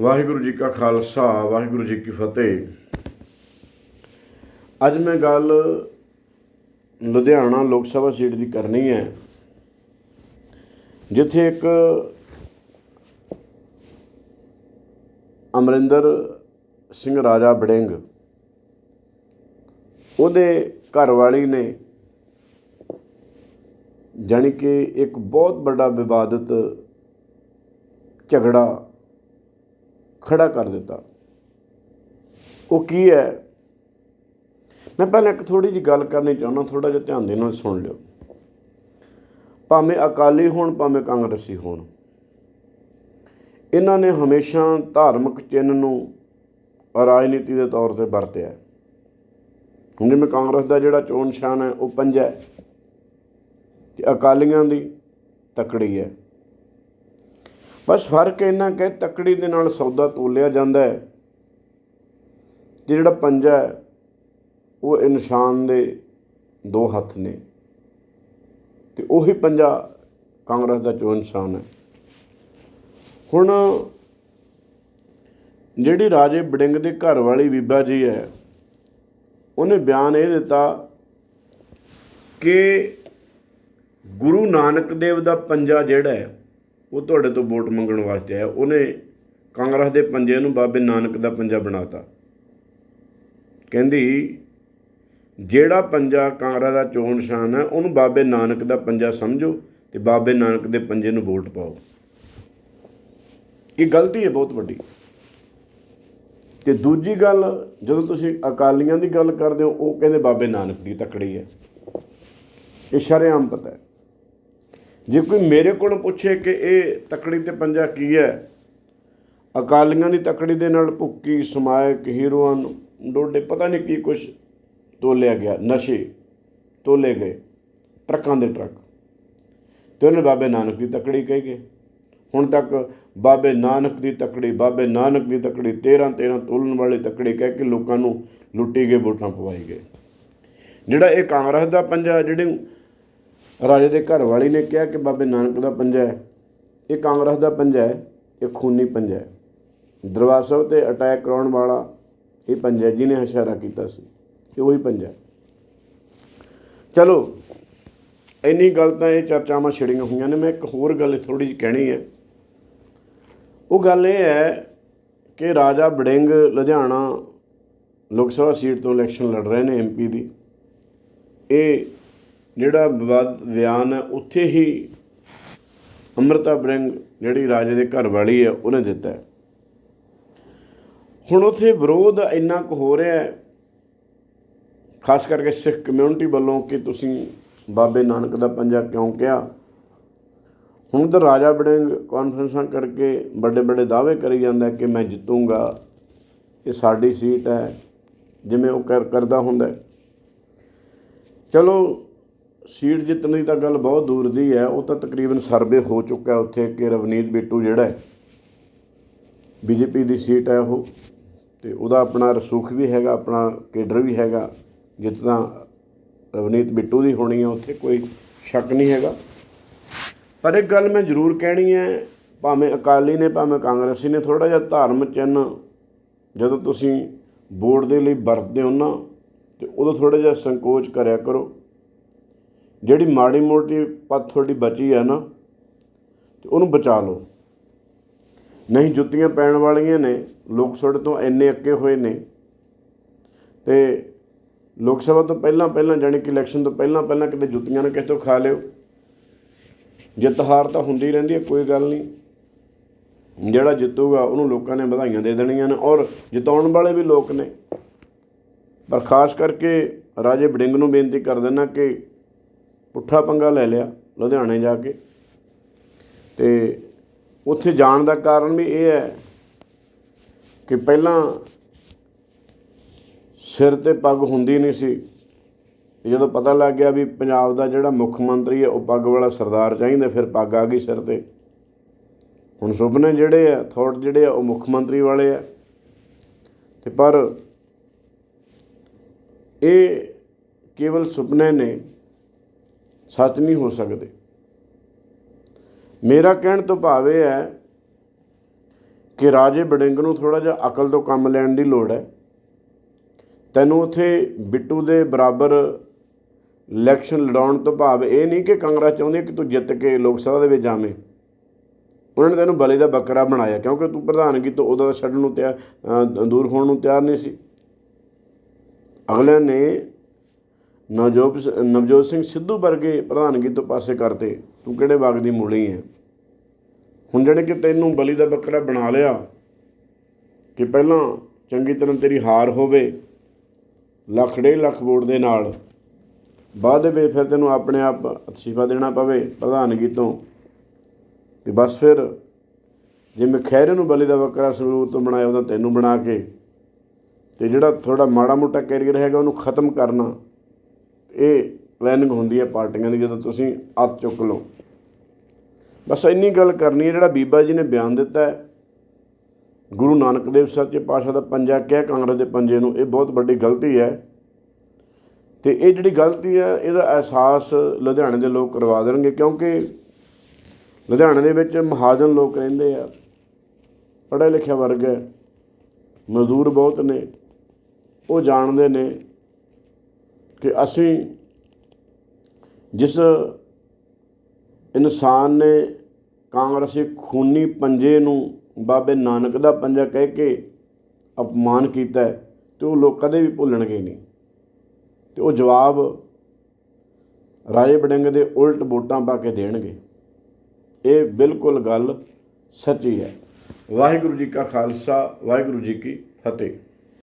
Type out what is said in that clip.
ਵਾਹਿਗੁਰੂ ਜੀ ਕਾ ਖਾਲਸਾ, ਵਾਹਿਗੁਰੂ ਜੀ ਕੀ ਫਤਿਹ। ਅੱਜ ਮੈਂ ਗੱਲ ਲੁਧਿਆਣਾ ਲੋਕ ਸਭਾ ਸੀਟ ਦੀ ਕਰਨੀ ਹੈ, ਜਿੱਥੇ ਇੱਕ ਅਮਰਿੰਦਰ ਸਿੰਘ ਰਾਜਾ ਬੜਿੰਗ ਉਹਦੇ ਘਰ ਵਾਲੀ ਨੇ ਜਾਣੀ ਕਿ ਇੱਕ ਬਹੁਤ ਵੱਡਾ ਵਿਵਾਦਤ ਝਗੜਾ ਖੜਾ ਕਰ ਦਿੱਤਾ। ਉਹ ਕੀ ਹੈ? ਮੈਂ ਪਹਿਲਾਂ ਇੱਕ ਥੋੜੀ ਜੀ ਗੱਲ ਕਰਨੀ ਚਾਹੁੰਦਾ ਥੋੜਾ ਜਿਹਾ ਧਿਆਨ ਦੇ ਨਾਲ ਸੁਣ ਲਿਓ। ਭਾਵੇਂ ਅਕਾਲੀ ਹੋਣ, ਭਾਵੇਂ ਕਾਂਗਰਸੀ ਹੋਣ। ਇਹਨਾਂ ਨੇ ਹਮੇਸ਼ਾ ਧਾਰਮਿਕ ਚਿੰਨ੍ਹ ਨੂੰ ਰਾਜਨੀਤੀ ਦੇ ਤੌਰ ਤੇ ਵਰਤਿਆ ਹੁਣ ਜਿਵੇਂ ਕਾਂਗਰਸ ਦਾ ਜਿਹੜਾ ਚੋਣ ਨਿਸ਼ਾਨ ਹੈ, ਉਹ ਪੰਜਾ ਹੈ। ਤੇ ਅਕਾਲੀਆਂ ਦੀ ਤਕੜੀ ਹੈ। ਬਸ ਫ਼ਰਕ ਇੰਨਾ ਕਿ ਤਕੜੀ ਦੇ ਨਾਲ ਸੌਦਾ ਤੋਲਿਆ ਜਾਂਦਾ ਹੈ। ਤੇ ਜਿਹੜਾ ਪੰਜਾ ਹੈ, ਉਹ ਇਨਸਾਨ ਦੇ ਦੋ ਹੱਥ ਨੇ। ਤੇ ਉਹੀ ਪੰਜਾ ਕਾਂਗਰਸ ਦਾ ਚੋਣ ਇਨਸਾਨ ਹੈ। ਹੁਣ ਜਿਹੜੀ ਰਾਜੇ ਬੜਿੰਗ ਦੇ ਘਰ ਵਾਲੀ ਬੀਬਾ ਜੀ ਹੈ, ਉਹਨੇ ਬਿਆਨ ਇਹ ਦਿੱਤਾ ਕਿ ਗੁਰੂ ਨਾਨਕ ਦੇਵ ਦਾ ਪੰਜਾ ਜਿਹੜਾ ਹੈ ਉਹ ਤੁਹਾਡੇ ਤੋਂ ਵੋਟ ਮੰਗਣ ਵਾਸਤੇ ਆਇਆ। ਉਹਨੇ ਕਾਂਗਰਸ ਦੇ ਪੰਜੇ ਨੂੰ ਬਾਬੇ ਨਾਨਕ ਦਾ ਪੰਜਾ ਬਣਾਤਾ। ਕਹਿੰਦੀ, ਜਿਹੜਾ ਪੰਜਾ ਕਾਂਗਰਸ ਦਾ ਚੋਣ ਨਿਸ਼ਾਨ ਹੈ, ਉਹਨੂੰ ਬਾਬੇ ਨਾਨਕ ਦਾ ਪੰਜਾ ਸਮਝੋ ਤੇ ਬਾਬੇ ਨਾਨਕ ਦੇ ਪੰਜੇ ਨੂੰ ਵੋਟ ਪਾਓ। ਇਹ ਗਲਤੀ ਹੈ ਬਹੁਤ ਵੱਡੀ। ਤੇ ਦੂਜੀ ਗੱਲ, ਜਦੋਂ ਤੁਸੀਂ ਅਕਾਲੀਆਂ ਦੀ ਗੱਲ ਕਰਦੇ ਹੋ, ਉਹ ਕਹਿੰਦੇ ਬਾਬੇ ਨਾਨਕ ਦੀ ਤਕੜੀ ਹੈ। ਇਹ ਸ਼ਰੇਆਮ ਪਤਾ ਹੈ। ਜੇ ਕੋਈ ਮੇਰੇ ਕੋਲੋਂ ਪੁੱਛੇ ਕਿ ਇਹ ਤਕੜੀ ਤੇ ਪੰਜਾ ਕੀ ਹੈ, ਅਕਾਲੀਆਂ ਦੀ ਤਕੜੀ ਦੇ ਨਾਲ ਭੁੱਕੀ, ਸਮਾਇਕ ਹੀਰੋਇਨ ਡੋਡੇ, ਪਤਾ ਨਹੀਂ ਕੀ ਕੁਛ ਤੋਲਿਆ ਗਿਆ, ਨਸ਼ੇ ਤੋਲੇ ਗਏ, ਟਰੱਕਾਂ ਦੇ ਟਰੱਕ। ਤੇ ਉਹਨੇ ਬਾਬੇ ਨਾਨਕ ਦੀ ਤਕੜੀ ਕਹੀ ਗਏ ਹੁਣ ਤੱਕ ਬਾਬੇ ਨਾਨਕ ਦੀ ਤਕੜੀ, ਬਾਬੇ ਨਾਨਕ ਦੀ ਤਕੜੀ 13 13 ਤੋਲਣ ਵਾਲੀ ਤਕੜੀ ਕਹਿ ਕੇ ਲੋਕਾਂ ਨੂੰ ਲੁੱਟੀ ਗਏ ਵੋਟਾਂ ਪਵਾਈ ਗਏ। ਜਿਹੜਾ ਇਹ ਕਾਂਗਰਸ ਦਾ ਪੰਜਾ, ਜਿਹੜੇ ਰਾਜੇ ਦੇ ਘਰ ਵਾਲੀ ਨੇ ਕਿਹਾ ਕਿ ਬਾਬੇ ਨਾਨਕ ਦਾ ਪੰਜਾ ਹੈ, ਇਹ ਕਾਂਗਰਸ ਦਾ ਪੰਜਾ ਹੈ, ਇਹ ਖੂਨੀ ਪੰਜਾ ਹੈ। ਦਰਬਾਰ ਸਾਹਿਬ ਤੇ ਅਟੈਕ ਕਰਾਉਣ ਵਾਲਾ ਇਹ ਪੰਜਾ ਜਿਹਨੇ ਇਸ਼ਾਰਾ ਕੀਤਾ ਸੀ ਕਿ ਉਹੀ ਪੰਜਾ ਚਲੋ, ਇੰਨੀ ਗੱਲ ਤਾਂ ਇਹ ਚਰਚਾਵਾਂ ਛਿੜੀਆਂ ਹੋਈਆਂ ਨੇ, ਮੈਂ ਇੱਕ ਹੋਰ ਗੱਲ ਥੋੜੀ ਜਿਹੀ ਕਹਿਣੀ ਹੈ। ਉਹ ਗੱਲ ਇਹ ਹੈ ਕਿ ਰਾਜਾ ਬੜਿੰਗ ਲੁਧਿਆਣਾ ਲੋਕ ਸਭਾ ਸੀਟ ਤੋਂ ਇਲੈਕਸ਼ਨ ਲੜ ਰਹੇ ਨੇ ਐਮਪੀ ਦੀ। ਇਹ ਜਿਹੜਾ ਵਿਵਾਦ ਬਿਆਨ ਹੈ, ਉੱਥੇ ਹੀ ਅੰਮ੍ਰਿਤਾ ਬੜਿੰਗ ਜਿਹੜੀ ਰਾਜੇ ਦੇ ਘਰ ਵਾਲੀ ਹੈ, ਉਹਨੇ ਦਿੱਤਾ ਹੁਣ ਉੱਥੇ ਵਿਰੋਧ ਇੰਨਾ ਕੁ ਹੋ ਰਿਹਾ ਹੈ, ਖਾਸ ਕਰਕੇ ਸਿੱਖ ਕਮਿਊਨਿਟੀ ਵੱਲੋਂ ਕਿ ਤੁਸੀਂ ਬਾਬੇ ਨਾਨਕ ਦਾ ਪੰਜਾ ਕਿਉਂ ਕਿਹਾ? ਹੁਣ ਤਾਂ ਰਾਜਾ ਬੜਿੰਗ ਕਾਨਫਰੰਸਾਂ ਕਰਕੇ ਵੱਡੇ ਵੱਡੇ ਦਾਅਵੇ ਕਰੀ ਜਾਂਦਾ ਕਿ ਮੈਂ ਜਿੱਤੂੰਗਾ, ਇਹ ਸਾਡੀ ਸੀਟ ਹੈ, ਜਿਵੇਂ ਉਹ ਕਰ ਕਰਦਾ ਹੁੰਦਾ ਚਲੋ ਸੀਟ ਜਿੱਤਣ ਦੀ ਤਾਂ ਗੱਲ ਬਹੁਤ ਦੂਰ ਦੀ ਹੈ, ਉਹ ਤਾਂ ਤਕਰੀਬਨ ਸਰਵੇ ਹੋ ਚੁੱਕਾ ਉੱਥੇ ਕਿ ਰਵਨੀਤ ਬਿੱਟੂ ਜਿਹੜਾ ਹੈ, ਬੀਜੇਪੀ ਦੀ ਸੀਟ ਹੈ ਉਹ, ਤੇ ਉਹਦਾ ਆਪਣਾ ਰਸੂਖ ਵੀ ਹੈਗਾ, ਆਪਣਾ ਕੇਡਰ ਵੀ ਹੈਗਾ ਜਿੱਦਾਂ ਰਵਨੀਤ ਬਿੱਟੂ ਦੀ ਹੋਣੀ ਹੈ, ਉੱਥੇ ਕੋਈ ਸ਼ੱਕ ਨਹੀਂ ਹੈਗਾ। ਪਰ ਇੱਕ ਗੱਲ ਮੈਂ ਜ਼ਰੂਰ ਕਹਿਣੀ ਹੈ, ਭਾਵੇਂ ਅਕਾਲੀ ਨੇ, ਭਾਵੇਂ ਕਾਂਗਰਸੀ ਨੇ ਥੋੜਾ ਜਿਹਾ ਧਰਮ ਚਿੰਨ੍ਹ ਜਦੋਂ ਤੁਸੀਂ ਵੋਟ ਦੇ ਲਈ ਵਰਤਦੇ ਹੋ ਨਾ, ਤੇ ਉਦੋਂ ਥੋੜਾ ਜਿਹਾ ਸੰਕੋਚ ਕਰਿਆ ਕਰੋ। ਜਿਹੜੀ ਮਾੜੀ ਮੋਟੀ ਪੱਤ ਤੁਹਾਡੀ ਬਚੀ ਹੈ ਨਾ, ਤੇ ਉਹਨੂੰ ਬਚਾ ਲਓ। ਨਹੀਂ ਜੁੱਤੀਆਂ ਪੈਣ ਵਾਲੀਆਂ ਨੇ, ਲੋਕ ਤੁਹਾਡੇ ਤੋਂ ਇੰਨੇ ਅੱਕੇ ਹੋਏ ਨੇ, ਤੇ ਲੋਕ ਸਭਾ ਤੋਂ ਪਹਿਲਾਂ ਪਹਿਲਾਂ ਜਾਣੀ ਕਿ ਇਲੈਕਸ਼ਨ ਤੋਂ ਪਹਿਲਾਂ ਪਹਿਲਾਂ ਕਿਤੇ ਜੁੱਤੀਆਂ ਨਾ ਕਿਸੇ ਤੋਂ ਖਾ ਲਿਓ। ਜਿੱਤ ਹਾਰ ਤਾਂ ਹੁੰਦੀ ਰਹਿੰਦੀ ਹੈ ਕੋਈ ਗੱਲ ਨਹੀਂ। ਜਿਹੜਾ ਜਿੱਤੂਗਾ ਉਹਨੂੰ ਲੋਕਾਂ ਨੇ ਵਧਾਈਆਂ ਦੇ ਦੇਣੀਆਂ ਨੇ ਔਰ ਜਿਤਾਉਣ ਵਾਲੇ ਵੀ ਲੋਕ ਨੇ। ਪਰ ਖਾਸ ਕਰਕੇ ਰਾਜੇ ਬਡਿੰਗ ਨੂੰ ਬੇਨਤੀ ਕਰ ਦਿੰਦਾ ਕਿ ਪੁੱਠਾ ਪੰਗਾ ਲੈ ਲਿਆ ਲੁਧਿਆਣੇ ਜਾ ਕੇ। ਤੇ ਉੱਥੇ ਜਾਣ ਦਾ ਕਾਰਨ ਵੀ ਇਹ ਹੈ ਕਿ ਪਹਿਲਾਂ ਸਿਰ ਤੇ ਪੱਗ ਹੁੰਦੀ ਨਹੀਂ ਸੀ। ਤੇ ਜਦੋਂ ਪਤਾ ਲੱਗ ਗਿਆ ਵੀ ਪੰਜਾਬ ਦਾ ਜਿਹੜਾ ਮੁੱਖ ਮੰਤਰੀ ਹੈ, ਉਹ ਪੱਗ ਵਾਲਾ ਸਰਦਾਰ ਚਾਹੀਦਾ, ਫਿਰ ਪੱਗ ਆ ਗਈ ਸਿਰ ਤੇ। ਹੁਣ ਸੁਪਨੇ ਜਿਹੜੇ ਆ ਥੋਟ ਜਿਹੜੇ ਆ, ਉਹ ਮੁੱਖ ਮੰਤਰੀ ਵਾਲੇ ਆ। ਤੇ ਪਰ ਇਹ ਕੇਵਲ ਸੁਪਨੇ ਨੇ ਸੱਚ ਨਹੀਂ ਹੋ ਸਕਦੇ। ਮੇਰਾ ਕਹਿਣ ਤੋਂ ਭਾਵ ਇਹ ਹੈ ਕਿ ਰਾਜੇ ਬੜਿੰਗ ਨੂੰ ਥੋੜਾ ਜਿਹਾ ਅਕਲ ਤੋਂ ਕੰਮ ਲੈਣ ਦੀ ਲੋੜ ਹੈ। ਤੈਨੂੰ ਉੱਥੇ ਬਿੱਟੂ ਦੇ ਬਰਾਬਰ ਇਲੈਕਸ਼ਨ ਲੜਾਉਣ ਤੋਂ ਭਾਵ ਇਹ ਨਹੀਂ ਕਿ ਕਾਂਗਰਸ ਚਾਹੁੰਦੀ ਕਿ ਤੂੰ ਜਿੱਤ ਕੇ ਲੋਕ ਸਭਾ ਦੇ ਵਿੱਚ ਜਾਵੇਂ। ਉਹਨਾਂ ਨੇ ਤੈਨੂੰ ਬਲੇ ਦਾ ਬੱਕਰਾ ਬਣਾਇਆ ਕਿਉਂਕਿ ਤੂੰ ਪ੍ਰਧਾਨਗੀ ਤੋਂ ਉਦੋਂ ਦਾ ਛੱਡਣ ਨੂੰ ਤਿਆਰ ਦੂਰ ਹੋਣ ਨੂੰ ਤਿਆਰ ਨਹੀਂ ਸੀ। ਅਗਲਿਆਂ ਨੇ ਨਵਜੋਤ ਸ- ਨਵਜੋਤ ਸਿੰਘ ਸਿੱਧੂ ਵਰਗੇ ਪ੍ਰਧਾਨਗੀ ਤੋਂ ਪਾਸੇ ਕਰਤੇ, ਤੂੰ ਕਿਹੜੇ ਬਾਗ ਦੀ ਮੂਲੀ ਹੈ ਹੁਣ ਜਿਹੜੇ ਕਿ ਤੈਨੂੰ ਬਲੀ ਦਾ ਬੱਕਰਾ ਬਣਾ ਲਿਆ, ਕਿ ਪਹਿਲਾਂ ਚੰਗੀ ਤਰ੍ਹਾਂ ਤੇਰੀ ਹਾਰ ਹੋਵੇ, ਲੱਖ ਡੇਢ ਲੱਖ ਵੋਟ ਦੇ ਨਾਲ, ਬਾਅਦ ਦੇ ਵਿੱਚ ਫਿਰ ਤੈਨੂੰ ਆਪਣੇ ਆਪ ਅਸਤੀਫਾ ਦੇਣਾ ਪਵੇ ਪ੍ਰਧਾਨਗੀ ਤੋਂ, ਤੇ ਬਸ ਫਿਰ ਜੇ ਮੈਂ ਖੈਰੇ ਨੂੰ ਬਲੀ ਦਾ ਬੱਕਰਾ ਸੰਗਰੂਰ ਤੋਂ ਬਣਾਇਆ ਉਹਦਾ ਤੈਨੂੰ ਬਣਾ ਕੇ, ਤੇ ਜਿਹੜਾ ਥੋੜਾ ਮਾੜਾ ਮੋਟਾ ਕੈਰੀਅਰ ਹੈਗਾ ਉਹਨੂੰ ਖਤਮ ਕਰਨਾ ਇਹ ਪਲੈਨਿੰਗ ਹੁੰਦੀ ਹੈ ਪਾਰਟੀਆਂ ਦੀ, ਜਦੋਂ ਤੁਸੀਂ ਹੱਥ ਚੁੱਕ ਲਓ। ਬਸ ਇੰਨੀ ਗੱਲ ਕਰਨੀ ਹੈ, ਜਿਹੜਾ ਬੀਬਾ ਜੀ ਨੇ ਬਿਆਨ ਦਿੱਤਾ ਹੈ, ਗੁਰੂ ਨਾਨਕ ਦੇਵ ਸੱਚੇ ਪਾਤਸ਼ਾਹ ਦਾ ਪੰਜਾ ਕਹਿ, ਕਾਂਗਰਸ ਦੇ ਪੰਜੇ ਨੂੰ, ਇਹ ਬਹੁਤ ਵੱਡੀ ਗਲਤੀ ਹੈ। ਤੇ ਇਹ ਜਿਹੜੀ ਗਲਤੀ ਹੈ, ਇਹਦਾ ਅਹਿਸਾਸ ਲੁਧਿਆਣੇ ਦੇ ਲੋਕ ਕਰਵਾ ਦੇਣਗੇ, ਕਿਉਂਕਿ ਲੁਧਿਆਣੇ ਦੇ ਵਿੱਚ ਮਹਾਜਨ ਲੋਕ ਰਹਿੰਦੇ ਆ, ਪੜ੍ਹਿਆ ਲਿਖਿਆ ਵਰਗ ਹੈ, ਮਜ਼ਦੂਰ ਬਹੁਤ ਨੇ, ਉਹ ਜਾਣਦੇ ਨੇ ਕਿ ਅਸੀਂ ਜਿਸ ਇਨਸਾਨ ਨੇ ਕਾਂਗਰਸੀ ਖੂਨੀ ਪੰਜੇ ਨੂੰ ਬਾਬੇ ਨਾਨਕ ਦਾ ਪੰਜਾ ਕਹਿ ਕੇ ਅਪਮਾਨ ਕੀਤਾ ਹੈ ਤੇ ਉਹ ਲੋਕ ਕਦੇ ਵੀ ਭੁੱਲਣਗੇ ਨਹੀਂ। ਤੇ ਉਹ ਜਵਾਬ ਰਾਜੇ ਬੜਿੰਗ ਦੇ ਉਲਟ ਵੋਟਾਂ ਪਾ ਕੇ ਦੇਣਗੇ। ਇਹ ਬਿਲਕੁਲ ਗੱਲ ਸੱਚੀ ਹੈ। ਵਾਹਿਗੁਰੂ ਜੀ ਕਾ ਖਾਲਸਾ, ਵਾਹਿਗੁਰੂ ਜੀ ਕੀ ਫਤਿਹ।